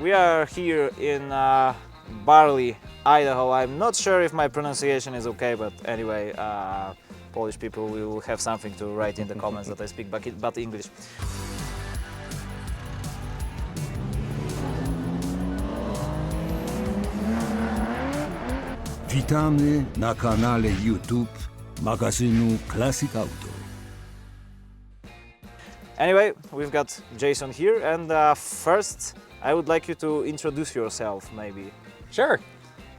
we are here in uh, Barley, Idaho. I'm not sure if my pronunciation is okay, but anyway, uh, Polish people will have something to write in the comments that I speak but, but English. Witamy na kanale YouTube magazynu Classic Auto. Anyway, we've got Jason here, and uh, first, I would like you to introduce yourself, maybe. Sure.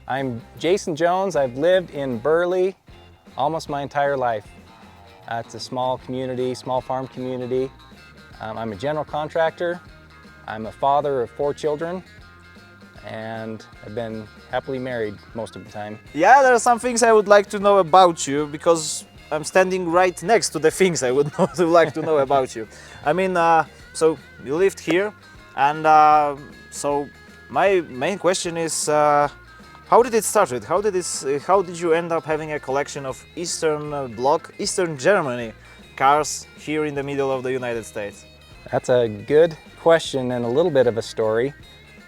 I'm Jason Jones. I've lived in Burley almost my entire life. Uh, it's a small community, small farm community. Um, I'm a general contractor. I'm a father of four children, and I've been happily married most of the time. Yeah, there are some things I would like to know about you because I'm standing right next to the things I would like to know about you. I mean, uh, so you lived here, and uh, so my main question is, uh, how did it start? How did this? How did you end up having a collection of Eastern uh, Bloc, Eastern Germany cars here in the middle of the United States? That's a good question and a little bit of a story.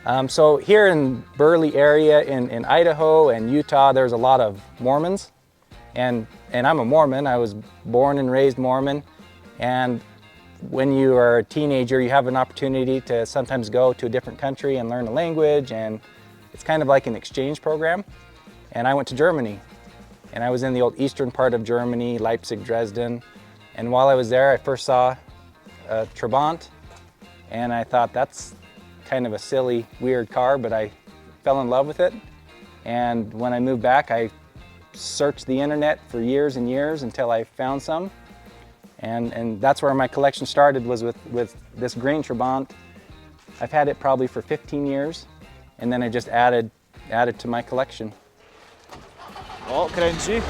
Um, so here in Burley area in, in Idaho and Utah, there's a lot of Mormons. And, and I'm a Mormon. I was born and raised Mormon. And when you are a teenager, you have an opportunity to sometimes go to a different country and learn a language. And it's kind of like an exchange program. And I went to Germany. And I was in the old eastern part of Germany, Leipzig, Dresden. And while I was there, I first saw a Trabant. And I thought that's kind of a silly, weird car, but I fell in love with it. And when I moved back, I searched the internet for years and years until I found some. And, and that's where my collection started was with, with this green Trabant. I've had it probably for 15 years, and then I just added, added to my collection. O, kręci.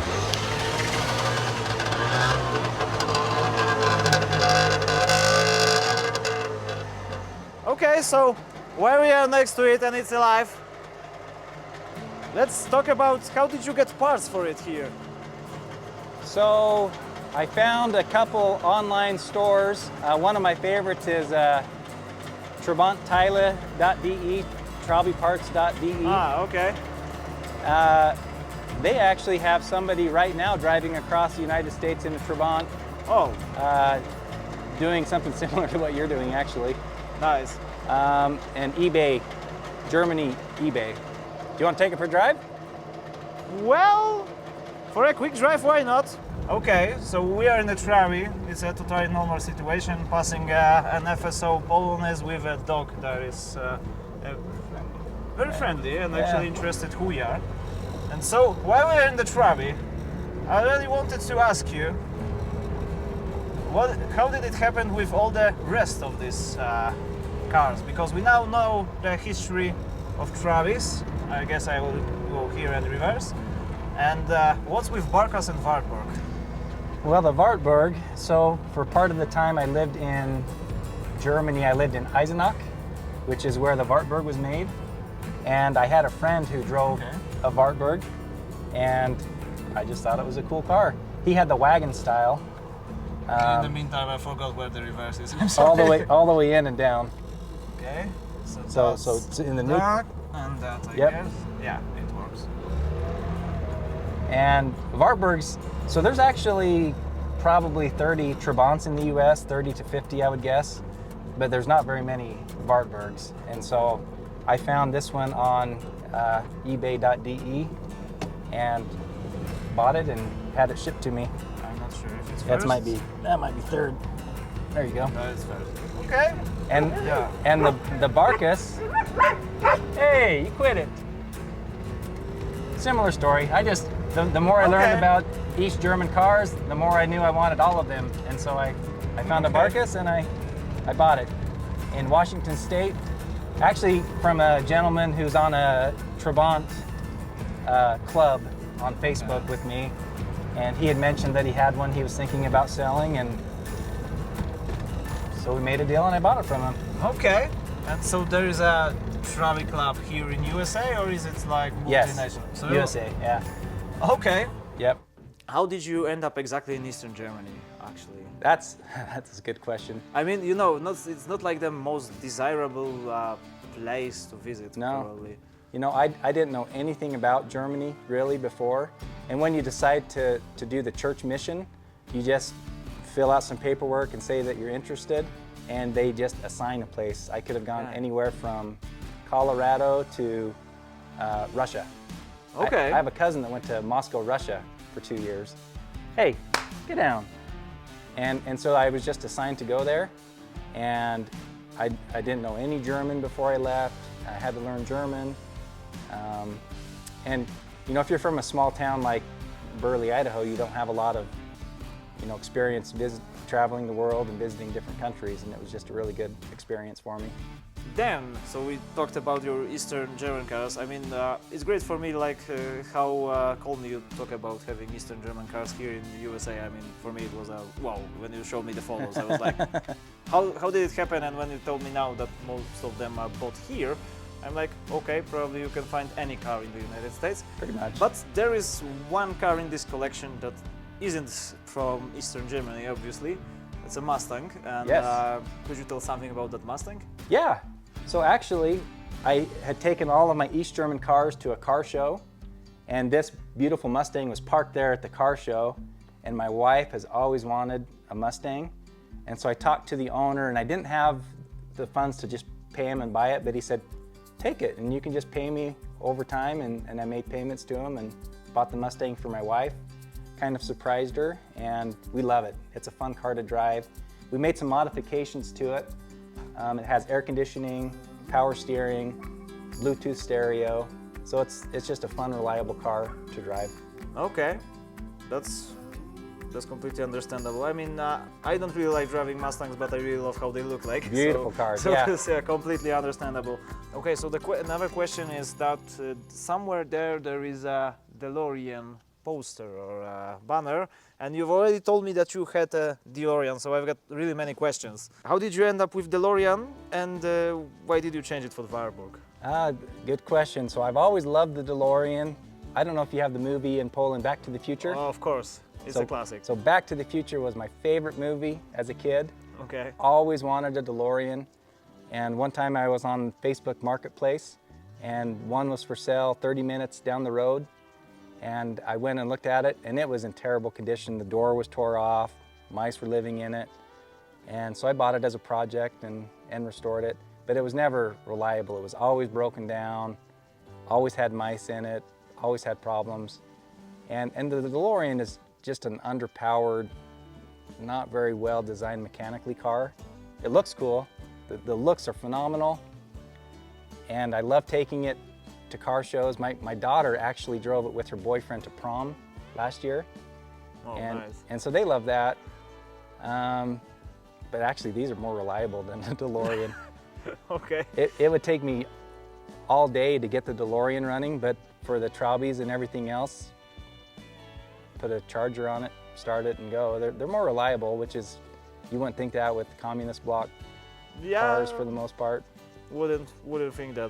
Okay, so where we are next to it and it's alive. Let's talk about how did you get parts for it here? So I found a couple online stores. Uh, one of my favorites is uh, TraviParts.de. Ah, okay. Uh, they actually have somebody right now driving across the United States in a Trabant, Oh, uh, doing something similar to what you're doing, actually. nice. Um, and eBay, Germany eBay. Do you want to take it for a drive? Well, for a quick drive, why not? Okay, so we are in the Travi. It's a totally normal situation, passing uh, an FSO Polonaise with a dog that is uh, uh, very friendly and Yeah. actually interested who we are. And so, while we're in the Travi, I really wanted to ask you, what, how did it happen with all the rest of these uh, cars? Because we now know the history of Travis. I guess I will go here and reverse. And uh, what's with Barkas and Wartburg? Well, the Wartburg, so for part of the time I lived in Germany, I lived in Eisenach, which is where the Wartburg was made. And I had a friend who drove Okay. a Wartburg, and I just thought it was a cool car. He had the wagon style, in the um, meantime, I forgot where the reverse is. I'm all the way all the way in and down. Okay. So, So so it's in the new that and that, I Yep. guess. Yeah. And Wartburgs, so there's actually probably 30 Trabants in the US, 30 to 50, I would guess, but there's not very many Wartburgs. And so I found this one on uh, ebay.de and bought it and had it shipped to me. I'm not sure if it's That might be that might be third. There you go. That is first. Okay. And Yeah. and the the Barkus. Hey, you quit it. Similar story. I just the, the more I Okay. learned about East German cars, the more I knew I wanted all of them, and so I I found Okay. a Barkus and I I bought it in Washington State. Actually, from a gentleman who's on a Trabant uh, club on Facebook with me, and he had mentioned that he had one he was thinking about selling, and so we made a deal and I bought it from him. Okay. And so there is a Travi club here in USA, or is it like Yes, multinational? So USA, yeah. Okay. Yep. How did you end up exactly in Eastern Germany, actually? That's that's a good question. I mean, you know, not, it's not like the most desirable uh, place to visit. No. Probably. You know, I, I didn't know anything about Germany really before. And when you decide to, to do the church mission, you just fill out some paperwork and say that you're interested, and they just assign a place. I could have gone Right. anywhere from Colorado to uh, Russia. I- Okay. I, have a cousin that went to Moscow, Russia for two years. Hey, get down. And, and so I was just assigned to go there. And I, I didn't know any German before I left. I had to learn German. Um, and you know, if you're from a small town like Burley, Idaho, you don't have a lot of you know experience vis- traveling the world and visiting different countries, and it was just a really good experience for me. Then, so we talked about your Eastern German cars. I mean, uh, it's great for me, like uh, how uh, calmly you talk about having Eastern German cars here in the USA. I mean, for me it was a wow. When you showed me the photos, I was like, how, how did it happen? And when you told me now that most of them are bought here, I'm like, okay, probably you can find any car in the United States. Pretty much. But there is one car in this collection that isn't from Eastern Germany, obviously. It's a Mustang. And Yes. uh, could you tell something about that Mustang? Yeah. So actually, I had taken all of my East German cars to a car show, and this beautiful Mustang was parked there at the car show. And my wife has always wanted a Mustang, and so I talked to the owner, and I didn't have the funds to just pay him and buy it, but he said, "Take it, and you can just pay me over time." And, and I made payments to him and bought the Mustang for my wife. Kind of surprised her, and we love it. It's a fun car to drive. We made some modifications to it. Um, it has air conditioning, power steering, Bluetooth stereo. So it's it's just a fun, reliable car to drive. Okay, that's that's completely understandable. I mean, uh, I don't really like driving Mustangs, but I really love how they look like. Beautiful so, cars, So yeah. it's uh, completely understandable. Okay, so the que- another question is that uh, somewhere there there is a DeLorean poster or a banner, and you've already told me that you had a DeLorean. So I've got really many questions. How did you end up with DeLorean, and uh, why did you change it for the Warburg? Ah, good question. So I've always loved the DeLorean. I don't know if you have the movie in Poland, Back to the Future. Oh, of course, it's so, a classic. So Back to the Future was my favorite movie as a kid. okay. Always wanted a DeLorean. And one time I was on Facebook Marketplace and one was for sale 30 minutes down the road. And I went and looked at it and it was in terrible condition. The door was tore off, mice were living in it. And so I bought it as a project and, and restored it. But it was never reliable. It was always broken down, always had mice in it, always had problems. And, and the DeLorean is just an underpowered, not very well designed mechanically car. It looks cool. The, the looks are phenomenal. And I love taking it to car shows. My, my daughter actually drove it with her boyfriend to prom last year. Oh, and, nice. and so they love that. Um, but actually, these are more reliable than the DeLorean. Okay. it, it would take me all day to get the DeLorean running, but for the Traubies and everything else, put a charger on it, start it, and go. They're, they're more reliable, which is, you wouldn't think that with communist bloc Yeah. cars for the most part. wouldn't wouldn't think that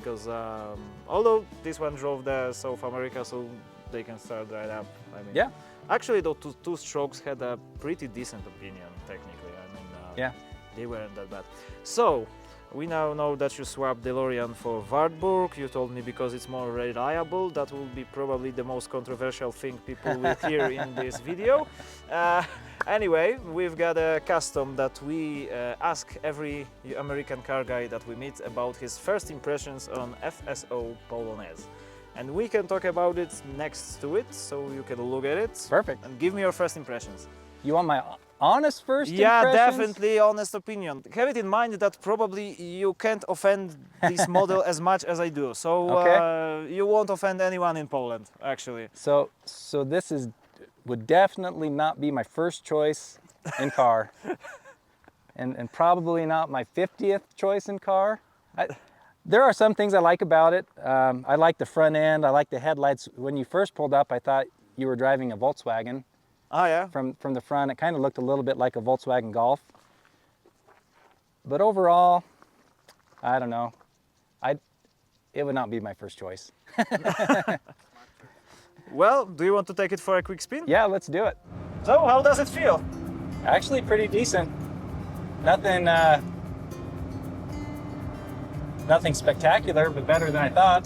because um, although this one drove the South America, so they can start right up. I mean, Yeah. Actually, though, two, two strokes had a pretty decent opinion technically. I mean, uh, Yeah. they weren't that bad. So. We now know that you swapped DeLorean for Wartburg. You told me because it's more reliable. That will be probably the most controversial thing people will hear in this video. Uh, anyway, we've got a custom that we uh, ask every American car guy that we meet about his first impressions on FSO Polonaise. And we can talk about it next to it, so you can look at it. Perfect. And give me your first impressions. You want my honest first Yeah, definitely honest opinion. Have it in mind that probably you can't offend this model as much as I do. So Okay. uh, you won't offend anyone in Poland, actually. So, so this is would definitely not be my first choice in car, and and probably not my 50th choice in car. I, there are some things I like about it. Um, I like the front end. I like the headlights. When you first pulled up, I thought you were driving a Volkswagen Ah, yeah. from from the front. It kind of looked a little bit like a Volkswagen Golf. But overall, I don't know. I it would not be my first choice. Well, do you want to take it for a quick spin? Yeah, let's do it. So, how does it feel? Actually, pretty decent. Nothing, uh, Nothing spectacular, but better than I thought.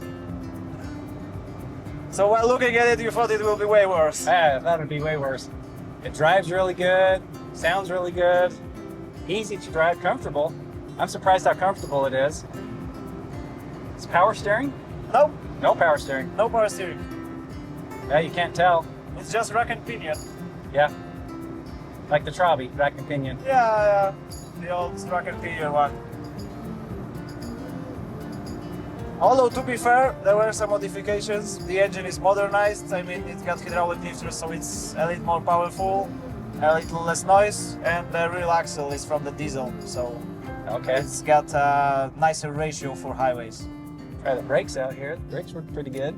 So while looking at it, you thought it will be way worse. Ah, that would be way worse. It drives really good, sounds really good, easy to drive, comfortable. I'm surprised how comfortable it is. It's power steering? Nope, No power steering. no power steering. Yeah, you can't tell. It's just rack and pinion. Yeah. Like the Trabi, rack and pinion. Yeah, yeah. The old rack and pinion one. Although to be fair, there were some modifications. The engine is modernized. I mean, it got hydraulic lifters, so it's a little more powerful, a little less noise, and the rear axle is from the diesel, so Okay. it's got a nicer ratio for highways. Try the brakes out here. The brakes work pretty good.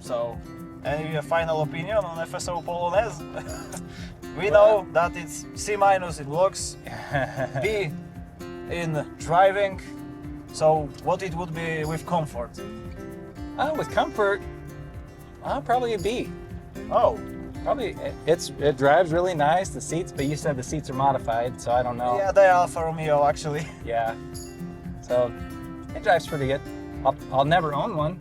So, any final opinion on FSO Polonaise? we know that it's C minus in looks, B in driving. So, what it would be with comfort? Uh, with comfort, uh, probably a B. Oh, Probably it- it's it drives really nice. The seats, but you said the seats are modified, so I don't know. yeah, they are Alfa Romeo actually. Yeah. So it drives pretty good. I'll, I'll never own one.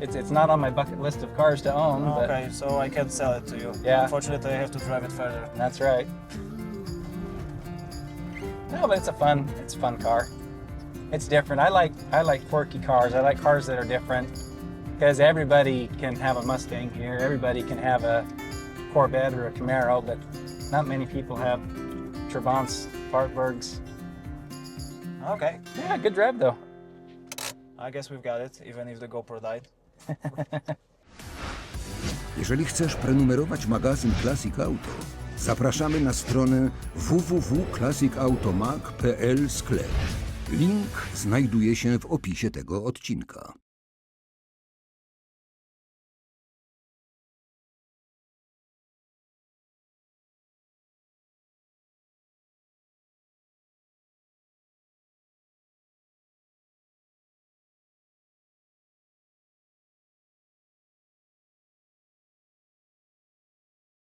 It's it's not on my bucket list of cars to own, but okay, so I can't sell it to you. Yeah. Unfortunately, I have to drive it further. that's right. No, but it's a fun it's a fun car. It's different. I like I like quirky cars. I like cars that are different because everybody can have a Mustang here. Everybody can have a Corvette or a Camaro, but not many people have Trabants, Fartbergs. Okay, Yeah, good drive though. I guess we've got it, even if the GoPro died. Jeżeli chcesz prenumerować magazyn Classic Auto, zapraszamy na stronę www.classicautomac.pl sklep. Link znajduje się w opisie tego odcinka.